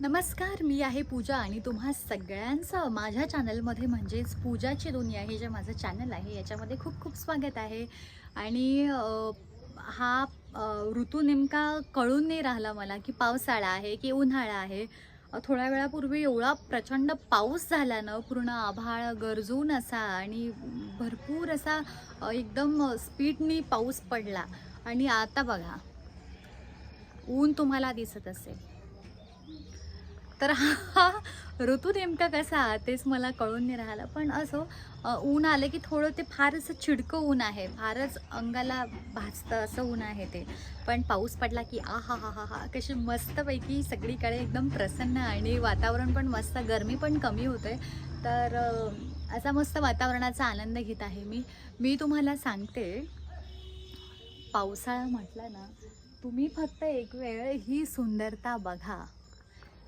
नमस्कार मी आहे पूजा आणि तुम्हा सगळ्यांचं माझ्या चॅनलमध्ये म्हणजेच पूजाची दुनिया हे जे माझं चॅनल आहे याच्यामध्ये खूप खूप स्वागत आहे. आणि हा ऋतू नेमका कळून नाही राहिला मला की पावसाळा आहे की उन्हाळा आहे. थोड्या वेळापूर्वी एवढा प्रचंड पाऊस झाला ना पूर्ण आभाळ गरजून असा आणि भरपूर असा एकदम स्पीडनी पाऊस पडला. आणि आता बघा ऊन तुम्हाला दिसत असेल. तर हा ऋतू नेमका कसा? तेच मला कळून नाही राहिलं. पण असो ऊन आलं की थोडं ते फारच चिडकं ऊन आहे. फारच अंगाला भाजतं असं ऊन आहे ते. पण पाऊस पडला की आ हा हा हा हा कशी मस्तपैकी सगळीकडे एकदम प्रसन्न आणि वातावरण पण मस्त गरमी पण कमी होते. तर असा मस्त वातावरणाचा आनंद घेत आहे मी. मी तुम्हाला सांगते पावसाळा म्हटलं ना तुम्ही फक्त एक वेळ ही सुंदरता बघा.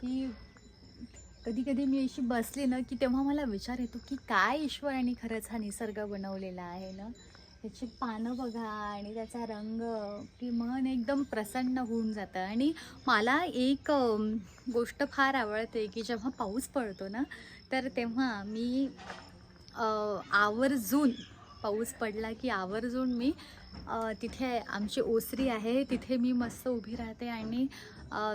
की कधी कधी मी अशी बसले ना की तेव्हा मला विचार येतो की काय ईश्वराने खरंच हा निसर्ग बनवलेला आहे ना? त्याची पानं बघा आणि त्याचा रंग की मन एकदम प्रसन्न होऊन जातं. आणि मला एक गोष्ट फार आवडते की जेव्हा पाऊस पडतो ना तर तेव्हा मी आवर्जून पाऊस पडला की आवर्जून मी तिथे आमची ओसरी आहे तिथे मी मस्त उभी राहते आणि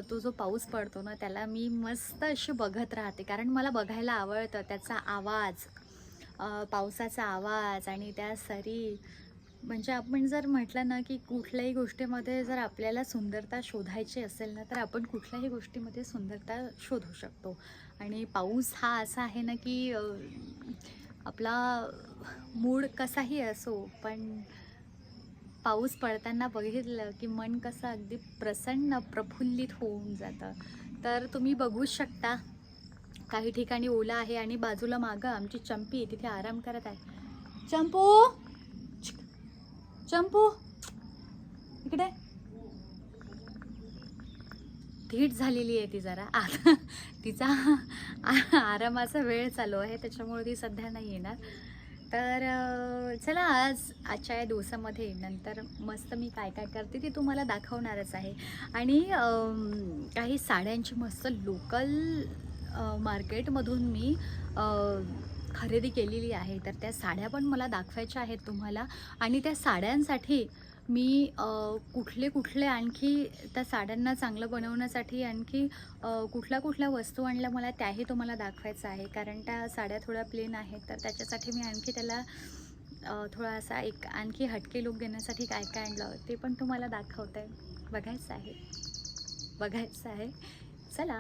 तो जो पाऊस पडतो ना त्याला मी मस्त अशी बघत राहते. कारण मला बघायला आवडतं त्याचा आवाज पावसाचा आवाज आणि त्या सरी. म्हणजे आपण जर म्हटलं ना की कुठल्याही गोष्टीमध्ये जर आपल्याला सुंदरता शोधायची असेल ना तर आपण कुठल्याही गोष्टीमध्ये सुंदरता शोधू शकतो. आणि पाऊस हा असा आहे ना की आपला मूड कसाही असो पण पाऊस पडताना बघितलं की मन कसं अगदी प्रसन्न प्रफुल्लित होऊन जातं. तर तुम्ही बघूच शकता काही ठिकाणी ओला आहे आणि बाजूला मागं आमची चंपी तिथे आराम करत आहे. चंपू! चंपू! इकडे. धीट झालेली आहे ती जरा. आता तिचा आरामाचा वेळ चालू आहे त्याच्यामुळे ती सध्या नाही येणार. तर चला आज आजच्या या दिवसामध्ये नंतर मस्त मी काय काय करते ते तुम्हाला दाखवणारच आहे. आणि काही साड्यांची मस्त लोकल मार्केटमधून मी खरेदी केलेली आहे. तर त्या साड्या पण मला दाखवायच्या आहेत तुम्हाला. आणि त्या साड्यांसाठी मी कुठले कुठले आणखी त्या साड्यांना चांगलं बनवण्यासाठी आणखी कुठल्या कुठल्या वस्तू आणल्या मला त्याही तुम्हाला दाखवायचं आहे. कारण त्या साड्या थोड्या प्लेन आहेत तर त्याच्यासाठी मी आणखी त्याला थोडा असा एक आणखी हटके लुक देण्यासाठी काय काय आणलं ते पण तुम्हाला दाखवतं. आहे बघायचं आहे. बघायचं आहे. चला.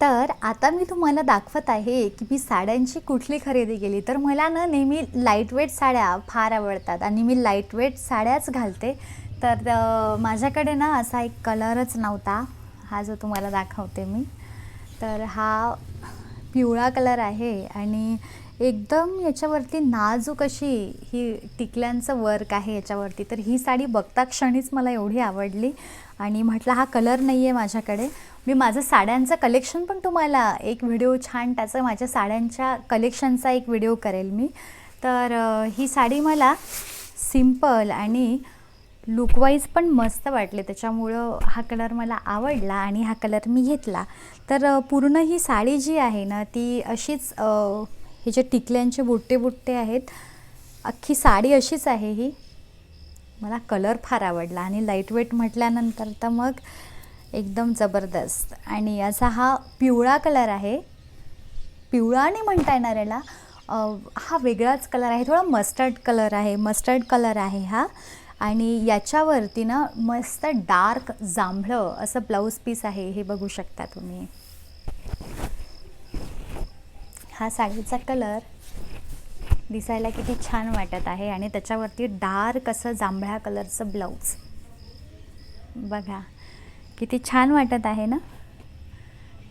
तर आता मी तुम्हाला दाखवत आहे की मी साड्यांची कुठली खरेदी केली. तर मला ना नेहमी लाईटवेट साड्या फार आवडतात आणि मी लाईटवेट साड्याच घालते. तर माझ्याकडे ना असा एक कलरच नव्हता. हा जो तुम्हाला दाखवते मी. तर हा पिवळा कलर आहे आणि एकदम याच्यावरती नाजूक अशी ही टिकल्यांचं वर्क आहे याच्यावरती. तर ही साडी बघता क्षणीच मला एवढी आवडली. आणि म्हटलं हा कलर नाही आहे माझ्याकडे. मी माझं साड्यांचं कलेक्शन पण तुम्हाला एक व्हिडिओ छान त्याचं माझ्या साड्यांच्या कलेक्शनचा एक व्हिडिओ करेल मी. तर ही साडी मला सिंपल आणि लुकवाईज पण मस्त वाटले. त्याच्यामुळं हा कलर मला आवडला आणि हा कलर मी घेतला. तर पूर्ण ही साडी जी आहे ना ती अशीच हे जे टिकल्यांचे बुट्टे बुट्टे आहेत अख्खी साडी अशीच आहे ही. मला कलर फार आवडला आणि लाईटवेट म्हटल्यानंतर तर मग एकदम जबरदस्त. आणि असा हा पिवळा कलर आहे. पिवळा नाही म्हणता येणार याला. हा वेगळाच कलर आहे. थोडा मस्टर्ड कलर आहे. मस्टर्ड कलर आहे हा. आणि याच्यावरती ना मस्त डार्क जांभळं असं ब्लाऊज पीस आहे. हे बघू शकता तुम्ही. हा साडीचा कलर दिसायला किती छान वाटत आहे आणि त्याच्यावरती डार्क असं जांभळ्या कलरचं ब्लाऊज. बघा किती छान वाटत आहे ना?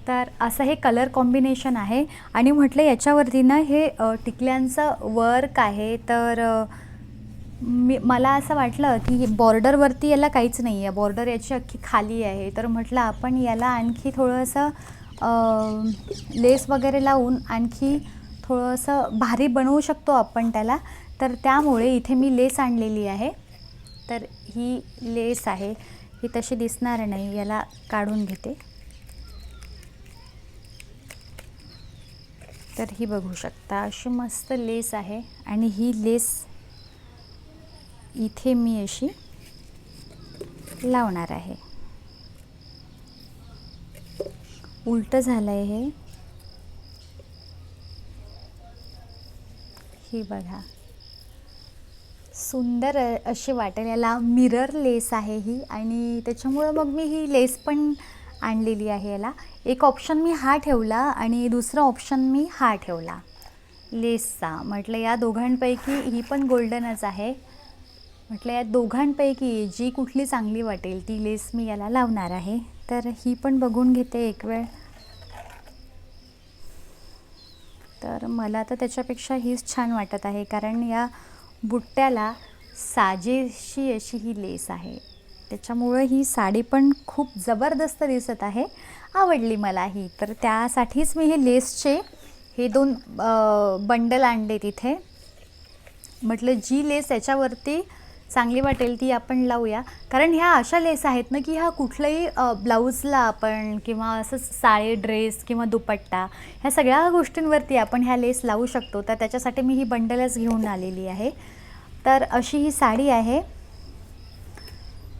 तर असं हे कलर कॉम्बिनेशन आहे आणि म्हटलं याच्यावरती ना हे टिकल्यांचं वर्क आहे. तर मी मला असं वाटलं की बॉर्डरवरती याला काहीच नाही आहे बॉर्डर याची अख्खी खाली आहे. तर म्हटलं आपण याला आणखी थोडंसं लेस वगैरे लावून आणखी थोडंसं भारी बनवू शकतो आपण त्याला. तर त्यामुळे इथे मी लेस आणलेली आहे. तर ही लेस आहे. ही तशी दिसणार नाही. याला काढून घेते. तर ही बघू शकता अशी मस्त लेस आहे. आणि ही लेस इथे मी अशी लावणार आहे. उलटं झालं आहे हे बघा. सुंदर अशी वाटेल. याला मिरर लेस आहे ही आणि त्याच्यामुळं मग मी ही लेस पण आणलेली आहे याला. एक ऑप्शन मी हा ठेवला आणि दुसरा ऑप्शन मी हा ठेवला. लेसचा म्हटलं या दोघांपैकी ही पण गोल्डनच आहे. म्हटलं या दोघांपैकी जी कुठली चांगली वाटेल ती लेस मी याला लावणार आहे. तर ही पण बघून घेते एक वेळ. तर मला तर त्याच्यापेक्षा हीच छान वाटत आहे कारण या बुट्ट्याला साजेशी अशी ही लेस आहे. त्याच्यामुळं ही साडी पण खूप जबरदस्त दिसत आहे आवडली मला ही. तर त्यासाठीच मी हे लेसचे हे दोन बंडल आणले तिथे. म्हटलं जी लेस याच्यावरती चांगली वाटेल ती आपण लावूया. कारण ह्या अशा लेस आहेत ना की ह्या कुठल्याही ब्लाऊजला आपण किंवा असं साळे ड्रेस किंवा दुपट्टा ह्या सगळ्या गोष्टींवरती आपण ह्या लेस लावू शकतो. तर त्याच्यासाठी मी ही बंडलच घेऊन आलेली आहे. तर अशी ही साडी आहे.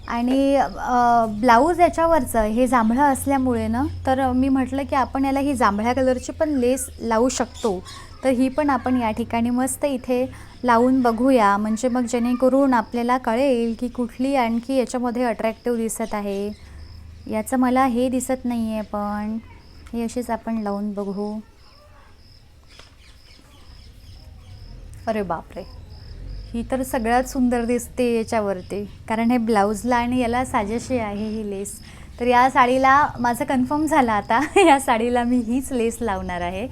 आणि ब्लाऊज याच्यावरचं हे जांभळं असल्यामुळे ना तर मी म्हटलं की आपण याला ही जांभळ्या कलरची पण लेस लावू शकतो. तर ही पण आपण या ठिकाणी मस्त इथे लावून बघूया. म्हणजे मग जेणेकरून आपल्याला कळेल की कुठली आणखी याच्यामध्ये अट्रॅक्टिव्ह दिसत आहे. याचं मला हे दिसत नाही आहे पण ही अशीच आपण लावून बघू. अरे बापरे. ही तर सगळ्यात सुंदर दिसते याच्यावरती. कारण हे ब्लाऊजला आणि याला साजेशी आहे ही लेस. तर या साडीला माझं कन्फर्म झालं आता. या साडीला मी हीच लेस लावणार आहे.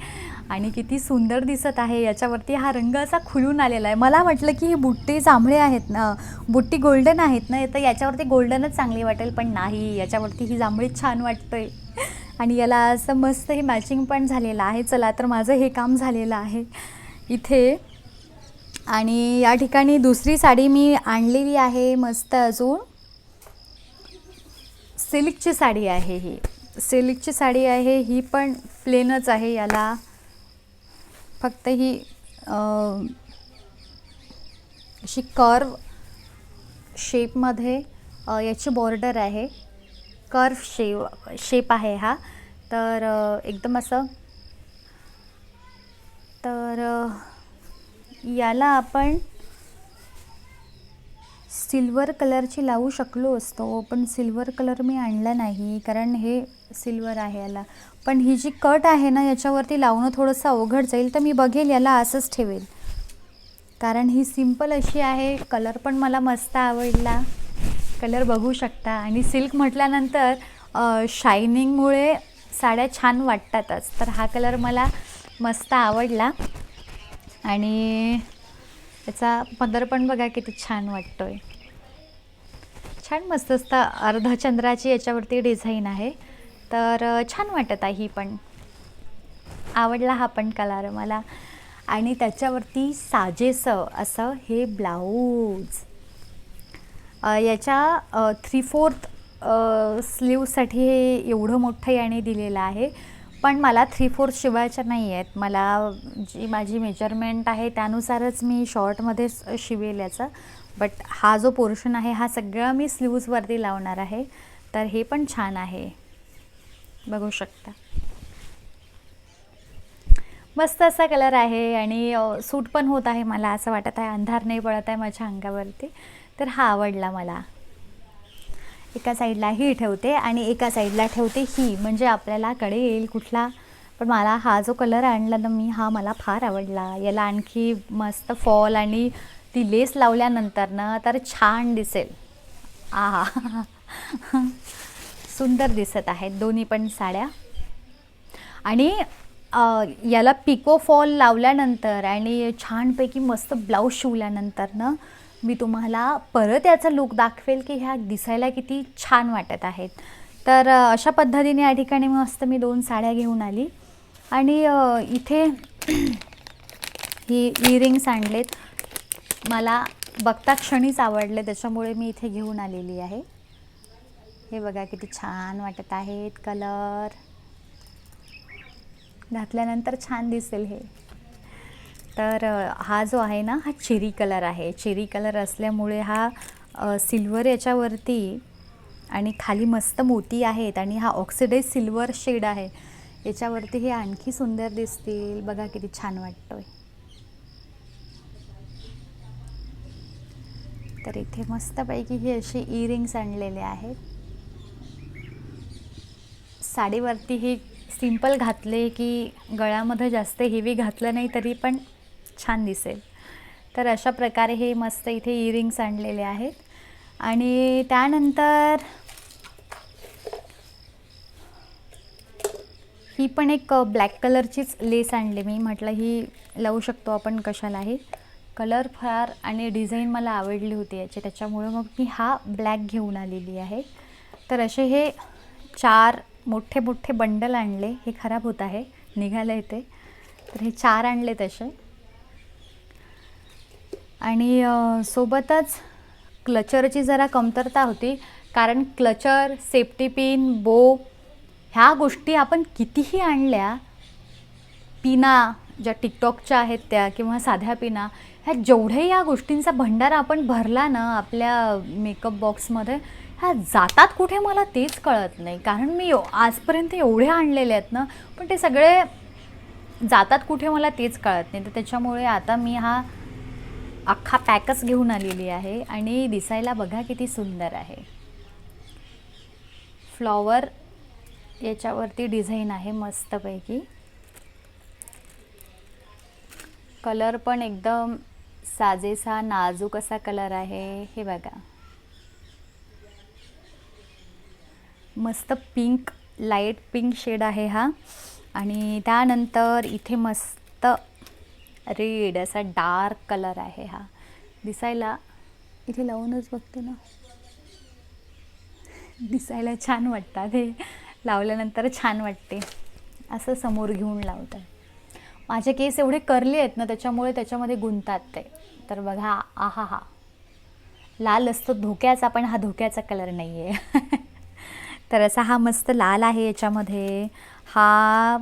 आणि किती सुंदर दिसत आहे. याच्यावरती हा रंग असा खुलून आलेला आहे. मला वाटलं की ही बुट्टी जांभळे आहेत ना बुट्टी गोल्डन आहेत ना तर याच्यावरती गोल्डनच चांगली वाटेल. पण नाही याच्यावरती ही जांभळीच छान वाटतंय. आणि याला असं मस्त हे मॅचिंग पण झालेलं आहे. चला तर माझं हे काम झालेलं आहे इथे. आणि या ठिकाणी दुसरी साडी मी आणलेली आहे मस्त अजून. सिल्कची साडी आहे ही. सिल्कची साडी आहे ही पण प्लेनच आहे याला. फक्त ही अशी कर्व शेपमध्ये याची बॉर्डर आहे. कर्व शेप शेप आहे हा. तर एकदम असं तर याला आपण सिल्वर कलरची लावू शकलो असतो पण सिल्वर कलर मी आणला नाही कारण हे सिल्वर आहे याला. पण ही जी कट आहे ना याच्यावरती लावणं थोडंसं अवघड जाईल तर मी बघेल याला असंच ठेवेल. कारण ही सिंपल अशी आहे कलर पण मला मस्त आवडला. कलर बघू शकता. आणि सिल्क म्हटल्यानंतर शायनिंगमुळे साड्या छान वाटतातच. तर हा कलर मला मस्त आवडला. आणि त्याचा पदर पण बघा किती छान वाटतोय. छान मस्त असतं. अर्धचंद्राची याच्यावरती डिझाईन आहे. तर छान वाटत आहे ही पण. आवडला हा पण कलर मला. आणि त्याच्यावरती साजेसं असं हे ब्लाऊज. याच्या थ्री फोर्थ स्लीवसाठी हे एवढं मोठं याने दिलेलं आहे. पण मला थ्री फोर्थ शिवायच्या नाही आहेत. मला जी माझी मेजरमेंट आहे त्यानुसारच मी शॉर्टमध्ये शिवेल याचं. बट हा जो पोर्शन आहे हा सगळा मी स्लीव्जवरती लावणार आहे. तर हे पण छान आहे. बघू शकता. मस्त असा कलर आहे आणि सूट पण होत आहे मला असं वाटत आहे. अंधार नाही पडत आहे माझ्या अंगावरती. तर हा आवडला मला. एका साईडला ही ठेवते आणि एका साईडला ठेवते ही. म्हणजे आपल्याला कडे येईल कुठला. पण मला हा जो कलर आणला ना मी हा मला फार आवडला. याला आणखी मस्त फॉल आणि ती लेस लावल्यानंतर ना तर छान दिसेल. आहा. सुंदर दिसत आहेत. दोन्ही पण साड्या. आणि याला पिको फॉल लावल्यानंतर आणि छानपैकी मस्त ब्लाऊज शिवल्यानंतर ना मी तुम्हाला परत याचा लुक दाखवेल की ह्या दिसायला किती छान वाटत आहेत. तर अशा पद्धतीने या ठिकाणी मस्त मी दोन साड्या घेऊन आली. आणि इथे ही इयरिंग्स आणलेत. मला बघता क्षणीच आवडले त्याच्यामुळे मी इथे घेऊन आलेली आहे. हे बघा किती छान वाटत आहेत कलर. घातल्यानंतर छान दिसेल हे. तर हा जो आहे ना हा चेरी कलर आहे. चेरी कलर असल्यामुळे हा सिल्वर याच्यावरती आणि खाली मस्त मोती आहेत आणि हा ऑक्सिडाईज सिल्वर शेड आहे. याच्यावरती हे आणखी सुंदर दिसतील. बघा किती छान वाटतोय. तर इथे मस्तपैकी हे असे इयरिंग्स आणलेले आहेत. साडीवरती हे सिंपल घातले की गळ्यामध्ये जास्त हेवी घातलं नाही तरी पण छान दिसेल. तर अशा प्रकारे हे मस्त इथे इयरिंग्स आणलेले आहेत. आणि त्यानंतर ही पण एक ब्लॅक कलरचीच लेस आणली मी. म्हटलं ही लावू शकतो आपण कशालाही. कलर फार आणि डिझाईन मला आवडली होती याची. त्याच्यामुळे मग मी हा ब्लॅक घेऊन आलेली आहे. तर असे हे चार मोठे मोठे बंडल आणले. हे खराब होत आहे. निघालं ते तर हे चार आणले तसे. आणि सोबतच क्लचरची जरा कमतरता होती. कारण क्लचर सेफ्टी पिन बो ह्या गोष्टी आपण कितीही आणल्या पिना ज्या टिकटॉकच्या आहेत त्या किंवा साध्या पिना ह्या जेवढे या गोष्टींचा भंडारा आपण भरला ना आपल्या मेकअप बॉक्समध्ये ह्या जातात कुठे मला तेच कळत नाही. कारण मी यो आजपर्यंत एवढे आणलेले आहेत ना पण ते सगळे जातात कुठे मला तेच कळत नाही. तर त्याच्यामुळे आता मी हा अख्खा पॅकच घेऊन आलेली आहे आणि दिसायला बघा किती सुंदर आहे. फ्लॉवर याच्यावरती डिझाईन आहे मस्तपैकी. कलर पण एकदम साजेसा नाजूक असा कलर आहे. हे बघा. मस्त पिंक लाइट पिंक शेड आहे हा. आणि त्यानंतर इथे मस्त रेड असा डार्क कलर आहे हा. दिसायला इथे लावूनच बघते ना. दिसायला छान वाटतात हे. लावल्यानंतर छान वाटते. असं समोर घेऊन लावतात. माझे केस एवढे करले आहेत ना त्याच्यामुळे त्याच्यामध्ये गुंतात ते. तर बघा आहा हा लाल असतो धोक्याचा पण हा धोक्याचा कलर नाही आहे तर असा हा मस्त लाल आहे याच्यामध्ये. हा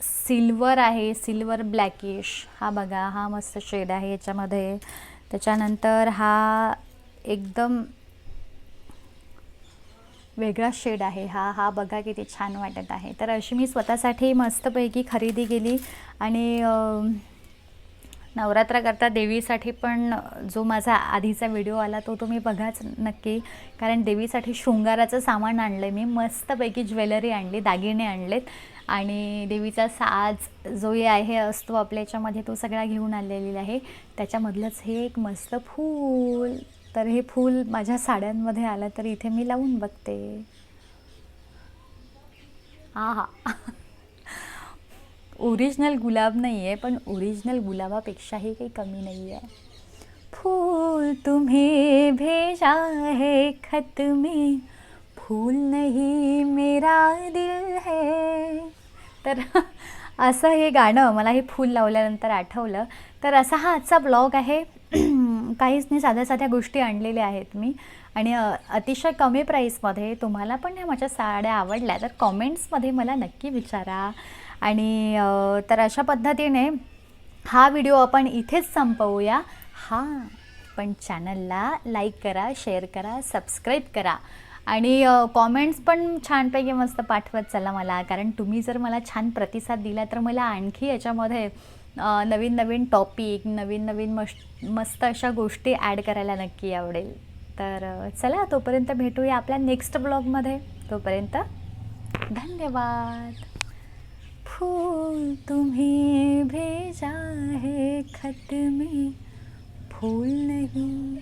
सिल्वर आहे सिल्वर ब्लॅकिश. हा बघा हा मस्त शेड आहे याच्यामध्ये. त्याच्यानंतर हा एकदम वेगळा शेड आहे हा. हा बघा किती छान वाटत आहे. तर अशी मी स्वतःसाठी मस्तपैकी खरेदी केली आणि नवरात्राकरता देवीसाठी पण जो माझा आधीचा व्हिडिओ आला तो तुम्ही बघाच नक्की. कारण देवीसाठी शृंगाराचं सामान आणलं आहे मी. मस्तपैकी ज्वेलरी आणली दागिने आणलेत. आणि देवीचा साज जो हे आहे असतो आपल्या याच्यामध्ये तो सगळा घेऊन आलेली आहे. त्याच्यामधलंच हे एक मस्त फूल. तर हे फूल माझ्या साड्यांमध्ये आलं तर इथे मी लावून बघते. हा हा ओरिजिनल गुलाब नाही आहे पण ओरिजिनल गुलाबापेक्षाही काही कमी नाही आहे फूल तुम्हें भेजा है खत में फूल नहीं मेरा दिल है. तर असं हे गाणं मला हे फूल लावल्यानंतर आठवलं. तर असा हा आजचा ब्लॉग आहे. काहीच नाही साध्या साध्या गोष्टी आणलेल्या आहेत मी. आणि अतिशय कमी प्राईसमध्ये तुम्हाला पण ह्या माझ्या साड्या आवडल्या तर कॉमेंट्समध्ये मला नक्की विचारा. आणि तर अशा पद्धतीने हा व्हिडिओ आपण इथेच संपवूया. हां पण चॅनलला लाईक करा शेअर करा सबस्क्राईब करा. आणि कॉमेंट्स पण छानपैकी मस्त पाठवत चला मला. कारण तुम्ही जर मला छान प्रतिसाद दिला तर मला आणखी याच्यामध्ये नवीन नवीन टॉपिक नवीन नवीन मश मस्त अशा गोष्टी ॲड करायला नक्की आवडेल. तर चला तोपर्यंत भेटूया आपल्या नेक्स्ट ब्लॉगमध्ये तोपर्यंत धन्यवाद. फूल तुम्हें भेजा है खत में। फूल नहीं।